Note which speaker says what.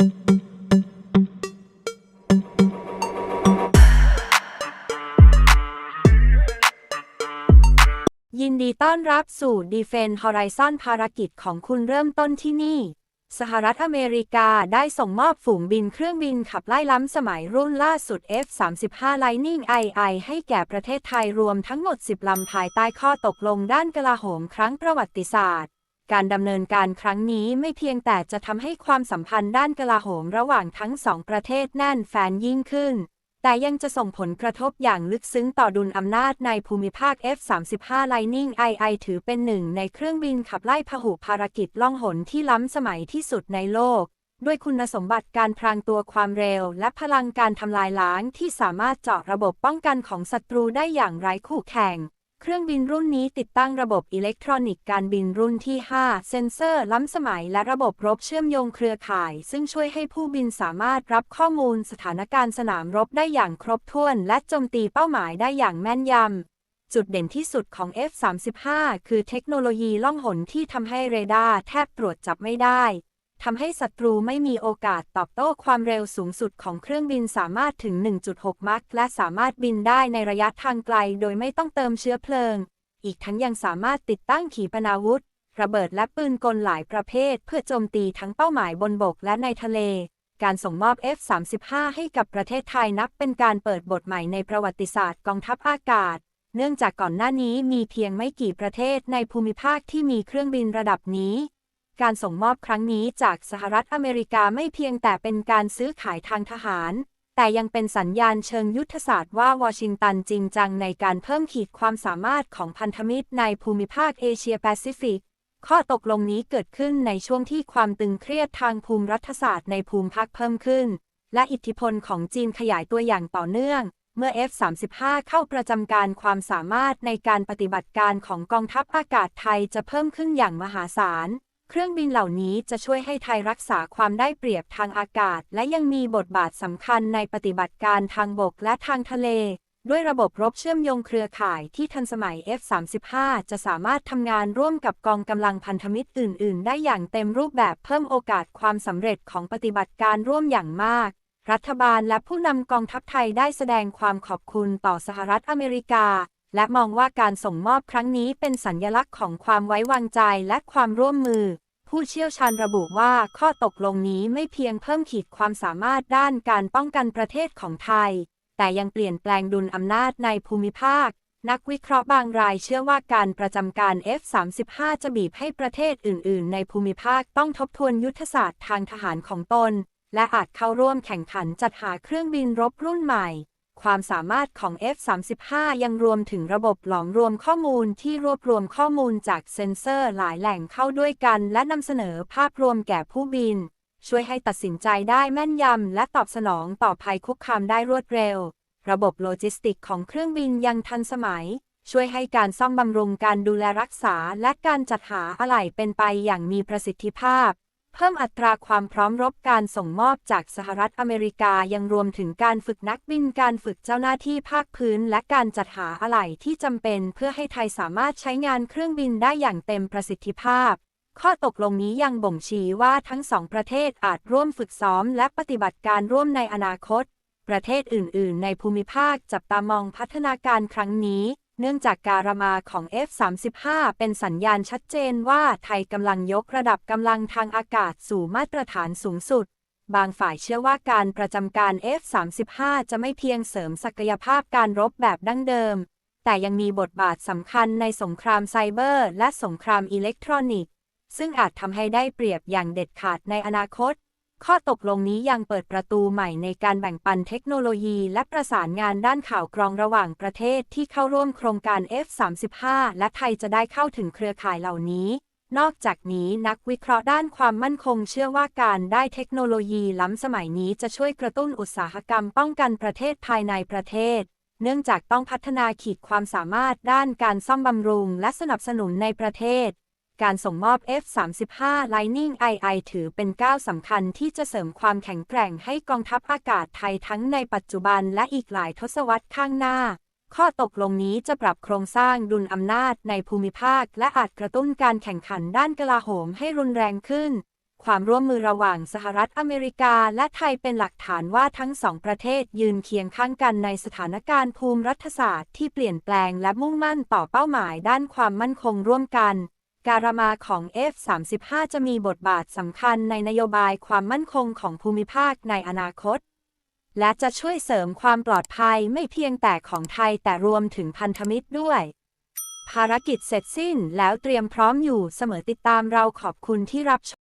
Speaker 1: ยินดีต้อนรับสู่ Defense Horizon ภารกิจของคุณเริ่มต้นที่นี่ สหรัฐอเมริกาได้ส่งมอบฝูงบินเครื่องบินขับไล่ล้ำสมัยรุ่นล่าสุด F-35 Lightning II ให้แก่ประเทศไทยรวมทั้งหมด 10 ลำภายใต้ข้อตกลงด้านกลาโหมครั้งประวัติศาสตร์ การดำเนินการครั้งนี้ไม่เพียงแต่จะทำให้ความสัมพันธ์ด้านกลาโหมระหว่างทั้งสองประเทศแน่นแฟนยิ่งขึ้น แต่ยังจะส่งผลกระทบอย่างลึกซึ้งต่อดุลอำนาจในภูมิภาค F-35 Lightning II ถือเป็นหนึ่งในเครื่องบินขับไล่พหุภารกิจล่องหนที่ล้ำสมัยที่สุดในโลก ด้วยคุณสมบัติการพรางตัวความเร็ว และพลังการทำลายล้างที่สามารถเจาะระบบป้องกันของศัตรูได้อย่างไร้คู่แข่ง เครื่องบินรุ่นนี้ติดตั้งระบบอิเล็กทรอนิกส์การบินรุ่นที่ 5 เซ็นเซอร์ล้ำสมัยและระบบรบเชื่อมโยงเครือข่าย ซึ่งช่วยให้ผู้บินสามารถรับข้อมูลสถานการณ์สนามรบได้อย่างครบถ้วน และโจมตีเป้าหมายได้อย่างแม่นยำ จุดเด่นที่สุดของ F-35 คือเทคโนโลยีล่องหนที่ทำให้เรดาร์แทบตรวจจับไม่ได้ ทำให้ศัตรูไม่มีโอกาสตอบโต้ความเร็วสูงสุดของเครื่องบินสามารถถึง 1.6 มัคและสามารถบินได้ในระยะทางไกลโดยไม่ต้องเติมเชื้อเพลิง อีกทั้งยังสามารถติดตั้งขีปนาวุธ ระเบิดและปืนกลหลายประเภท เพื่อโจมตีทั้งเป้าหมายบนบกและในทะเล การส่งมอบ F-35 ให้กับประเทศไทยนับเป็นการเปิดบทใหม่ในประวัติศาสตร์กองทัพอากาศ เนื่องจากก่อนหน้านี้มีเพียงไม่กี่ประเทศในภูมิภาคที่มีเครื่องบินระดับนี้ การส่งมอบครั้งนี้จากสหรัฐอเมริกาไม่เพียงแต่เป็นการซื้อขายทางทหาร แต่ยังเป็นสัญญาณเชิงยุทธศาสตร์ว่าวอชิงตันจริงจังในการเพิ่มขีดความสามารถของพันธมิตรในภูมิภาคเอเชียแปซิฟิก ข้อตกลงนี้เกิดขึ้นในช่วงที่ความตึงเครียดทางภูมิรัฐศาสตร์ในภูมิภาคเพิ่มขึ้น และอิทธิพลของจีนขยายตัวอย่างต่อเนื่องเมื่อ F-35 เข้าประจำการความสามารถในการปฏิบัติการของกองทัพอากาศไทยจะเพิ่มขึ้นอย่างมหาศาล เครื่องบินเหล่านี้จะช่วยให้ไทยรักษาความได้เปรียบทางอากาศ และยังมีบทบาทสำคัญในปฏิบัติการทางบกและทางทะเล ด้วยระบบรบเชื่อมโยงเครือข่ายที่ทันสมัย F-35 จะสามารถทำงานร่วมกับกองกำลังพันธมิตรอื่น ๆ ได้อย่างเต็มรูปแบบเพิ่มโอกาสความสำเร็จของปฏิบัติการร่วมอย่างมาก รัฐบาลและผู้นำกองทัพไทยได้แสดงความขอบคุณต่อสหรัฐอเมริกา และมองว่าการส่งมอบครั้งนี้เป็นสัญญลักษณ์ของความไว้วางใจและความร่วมมือ ผู้เชี่ยวชาญระบุว่าข้อตกลงนี้ไม่เพียงเพิ่มขีดความสามารถด้านการป้องกันประเทศของไทย แต่ยังเปลี่ยนแปลงดุลอำนาจในภูมิภาค นักวิเคราะห์บางรายเชื่อว่าการประจำการ F-35 จะบีบให้ประเทศอื่น ๆ ในภูมิภาคต้องทบทวนยุทธศาสตร์ทางทหารของตน และอาจเข้าร่วมแข่งขันจัดหาเครื่องบินรบรุ่นใหม่ ความสามารถของ F-35 ยังรวมถึงระบบหลอมรวมข้อมูลที่รวบรวมข้อมูลจากเซ็นเซอร์หลายแหล่งเข้าด้วยกัน และนำเสนอภาพรวมแก่ผู้บิน ช่วยให้ตัดสินใจได้แม่นยำ และตอบสนองต่อภัยคุกคามได้รวดเร็ว ระบบโลจิสติกของเครื่องบินยังทันสมัย ช่วยให้การซ่อมบำรุงการดูแลรักษา และการจัดหาอะไหล่เป็นไปอย่างมีประสิทธิภาพ เพิ่มอัตราความพร้อมรบการส่งมอบจากสหรัฐอเมริกายังรวมถึงการฝึกนักบินการฝึกเจ้าหน้าที่ภาคพื้น และการจัดหาอะไหล่ที่จำเป็นเพื่อให้ไทยสามารถใช้งานเครื่องบินได้อย่างเต็มประสิทธิภาพ ข้อตกลงนี้ยังบ่งชี้ว่าทั้งสองประเทศอาจร่วมฝึกซ้อมและปฏิบัติการร่วมในอนาคต ประเทศอื่น ๆ ในภูมิภาคจับตามองพัฒนาการครั้งนี้ เนื่องจากการมาของ F-35 เป็นสัญญาณชัดเจนว่าไทยกำลังยกระดับกำลังทางอากาศสู่มาตรฐานสูงสุด บางฝ่ายเชื่อว่าการประจำการ F-35 จะไม่เพียงเสริมศักยภาพการรบแบบดั้งเดิม แต่ยังมีบทบาทสำคัญในสงครามไซเบอร์ และสงครามอิเล็กทรอนิกส์ ซึ่งอาจทำให้ได้เปรียบอย่างเด็ดขาดในอนาคต ข้อตกลงนี้ยังเปิดประตูใหม่ในการแบ่งปันเทคโนโลยี และประสานงานด้านข่าวกรองระหว่างประเทศที่เข้าร่วมโครงการ F-35 และไทยจะได้เข้าถึงเครือข่ายเหล่านี้ นอกจากนี้นักวิเคราะห์ด้านความมั่นคงเชื่อว่าการได้เทคโนโลยีล้ำสมัยนี้จะช่วยกระตุ้นอุตสาหกรรมป้องกันประเทศภายในประเทศ เนื่องจากต้องพัฒนาขีดความสามารถด้านการซ่อมบำรุง และสนับสนุนในประเทศ การส่งมอบ F-35 Lightning II ถือเป็นก้าวสำคัญที่จะเสริมความแข็งแกร่งให้กองทัพอากาศไทยทั้งในปัจจุบันและอีกหลายทศวรรษข้างหน้า ข้อตกลงนี้จะปรับโครงสร้างดุลอำนาจในภูมิภาค และอาจกระตุ้นการแข่งขันด้านกลาโหมให้รุนแรงขึ้น ความร่วมมือระหว่างสหรัฐอเมริกาและไทยเป็นหลักฐานว่าทั้งสองประเทศยืนเคียงข้างกันในสถานการณ์ภูมิรัฐศาสตร์ที่เปลี่ยนแปลงและมุ่งมั่นต่อเป้าหมายด้านความมั่นคงร่วมกัน การมาของ F-35 จะมีบทบาทสำคัญในนโยบายความมั่นคงของภูมิภาคในอนาคต และจะช่วยเสริมความปลอดภัยไม่เพียงแต่ของไทยแต่รวมถึงพันธมิตรด้วย ภารกิจเสร็จสิ้นแล้วเตรียมพร้อมอยู่เสมอติดตามเราขอบคุณที่รับชม